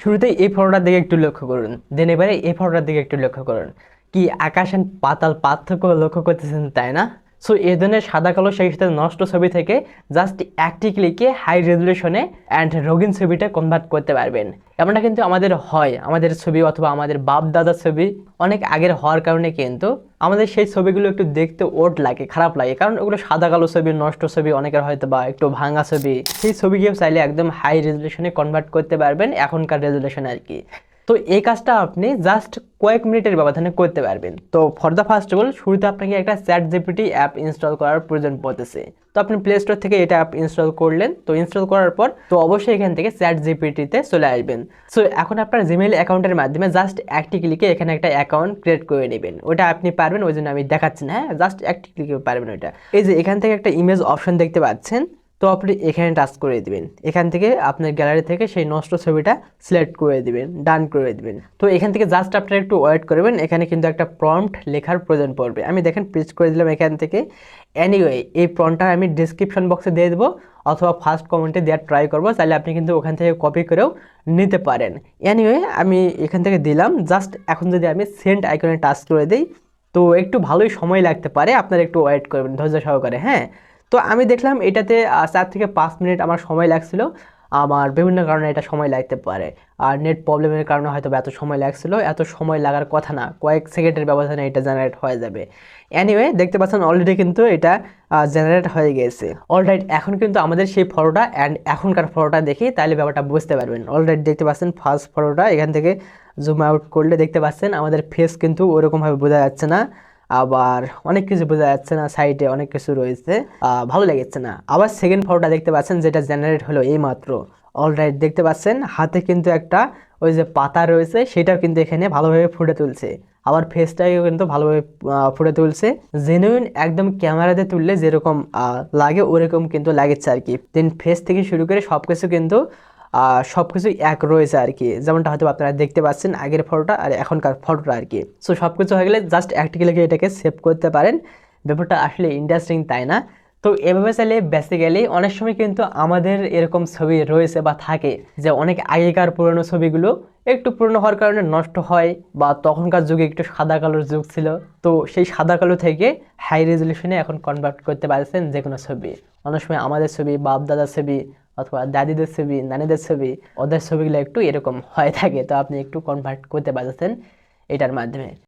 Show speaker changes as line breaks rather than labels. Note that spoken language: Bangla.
শুরুতেই এই ফটোটার দিকে একটু লক্ষ্য করুন। দেন এবারে এই ফটোটার দিকে একটু লক্ষ্য করুন। কি আকাশ পাতাল পার্থক্য লক্ষ্য করতেছেন, তাই না? সো এই ধরনের সাদা কালো সেই সাথে নষ্ট ছবি থেকে জাস্ট একটি ক্লিকে হাই রেজুলেশনে অ্যান্ড রঙিন ছবিটা কনভার্ট করতে পারবেন। এমনটা কিন্তু আমাদের হয়, আমাদের ছবি অথবা আমাদের বাপ দাদার ছবি অনেক আগের হওয়ার কারণে কিন্তু আমাদের সেই ছবিগুলো একটু দেখতে ওট লাগে, খারাপ লাগে। কারণ ওগুলো সাদা কালো ছবি, নষ্ট ছবি, অনেকের হয়তো বা একটু ভাঙা ছবি। সেই ছবিকেও চাইলে একদম হাই রেজুলেশনে কনভার্ট করতে পারবেন এখনকার রেজুলেশন আর কি। তো এই কাজটা আপনি জাস্ট কয়েক মিনিটের ব্যবধানে করতে পারবেন। তো for the first of all শুরুতে আপনাকে একটা চ্যাট জিপিটি অ্যাপ ইনস্টল করার প্রয়োজন পড়তেছে। তো আপনি প্লে স্টোর থেকে এটা অ্যাপ ইনস্টল করলেন। তো ইনস্টল করার পর, তো অবশ্যই এখান থেকে চ্যাট জিপিটিতে চলে আসবেন। সো এখন আপনার জিমেইল অ্যাকাউন্টের মাধ্যমে জাস্ট একটি ক্লিকে এখানে একটা অ্যাকাউন্ট ক্রিয়েট করে নেবেন। ওটা আপনি পারবেন, ওই জন্য আমি দেখাচ্ছি না হ্যাঁ? জাস্ট একটি ক্লিকে পারবেন ওইটা। এই যে এখান থেকে একটা ইমেজ অপশন দেখতে পাচ্ছেন। তো আপনি এখানে টাচ করে দিবেন। এখান থেকে আপনার গ্যালারি থেকে সেই নষ্ট ছবিটা সিলেক্ট করে দিবেন ডান করে দিবেন। তো এখান থেকে জাস্ট আপনারা একটু ওয়েট করবেন, এখানে কিন্তু একটা প্রম্পট লেখার প্রয়োজন পড়বে। আমি দেখেন প্রেস করে দিলাম এখান থেকে। অ্যানিওয়ে এই প্রম্পটটা আমি ডিসক্রিপশন বক্সে দিয়ে দেবো, অথবা ফার্স্ট কমেন্টে দেওয়ার ট্রাই করব, তাহলে আপনি কিন্তু ওখান থেকে কপি করেও নিতে পারেন। অ্যানিওয়ে আমি এখান থেকে দিলাম জাস্ট এখন যদি আমি সেন্ট আইকনে টাচ করে দিই, তো একটু ভালোই সময় লাগতে পারে, আপনারা একটু ওয়েট করবেন ধৈর্য সহকারে হ্যাঁ? তো আমি দেখলাম এটাতে চার থেকে পাঁচ মিনিট আমার সময় লাগছিল। আমার বিভিন্ন কারণে এটা সময় লাগতে পারে। আর নেট প্রবলেমের কারণে হয়তো এত সময় লাগছিল। এত সময় লাগার কথা না, কয়েক সেকেন্ডের ব্যবধানে এটা জেনারেট হয়ে যাবে। অ্যানিওয়ে দেখতে পাচ্ছেন অলরেডি কিন্তু এটা জেনারেট হয়ে গেছে। অলরাইট এখন কিন্তু আমাদের সেই ফটোটা অ্যান্ড এখনকার ফটোটা দেখি, তাহলে ব্যাপারটা বুঝতে পারবেন। অলরেডি দেখতে পাচ্ছেন ফার্স্ট ফটোটা এখান থেকে জুম আউট করলে দেখতে পাচ্ছেন আমাদের ফেস কিন্তু ওরকমভাবে বোঝা যাচ্ছে না। আবার অনেক কিছু বোঝা যাচ্ছে না সাইডে অনেক কিছু রয়েছে। ভালো লেগেছে না। আবার সেকেন্ড ফটোটা দেখতে পাচ্ছেন, যেটা জেনারেট হলো এই মাত্র অলরাইট দেখতে পাচ্ছেন, হাতে কিন্তু একটা ওই যে পাতা রয়েছে, সেটাও কিন্তু এখানে ভালোভাবে ফুটে তুলছে। আবার ফেসটাকেও কিন্তু ভালোভাবে ফুটে তুলছে। জেনুইন একদম ক্যামেরাতে তুললে যেরকম লাগে, ওরকম কিন্তু লাগেছে আর কি। দেন ফেস থেকে শুরু করে সব কিছু কিন্তু সব কিছু এক রয়েছে আর কি যেমনটা হয়তো আপনারা দেখতে পাচ্ছেন আগের ফটোটা আর এখনকার ফটোটা আর কি সো সব কিছু হয়ে গেলে জাস্ট একটি ক্লিকে এটাকে সেভ করতে পারেন। ব্যাপারটা আসলে ইন্টারেস্টিং তাই না? তো এভাবে চাইলে বেসিক্যালি অনেক সময় কিন্তু আমাদের এরকম ছবি রয়েছে বা থাকে যে অনেক আগেকার পুরনো ছবিগুলো একটু পুরনো হওয়ার কারণে নষ্ট হয় বা তখনকার যুগে একটু সাদা কালোর যুগ ছিল। তো সেই সাদা কালো থেকে হাই রেজলিউশনে এখন কনভার্ট করতে পারছেন যে কোনো ছবি। অনেক সময় আমাদের ছবি বাপ দাদার ছবি অথবা দাদিদের ছবি, নানিদের ছবি, ওদের ছবিগুলো একটু এরকম হয়ে থাকে, তো আপনি একটু কনভার্ট করতে পারছেন এটার মাধ্যমে।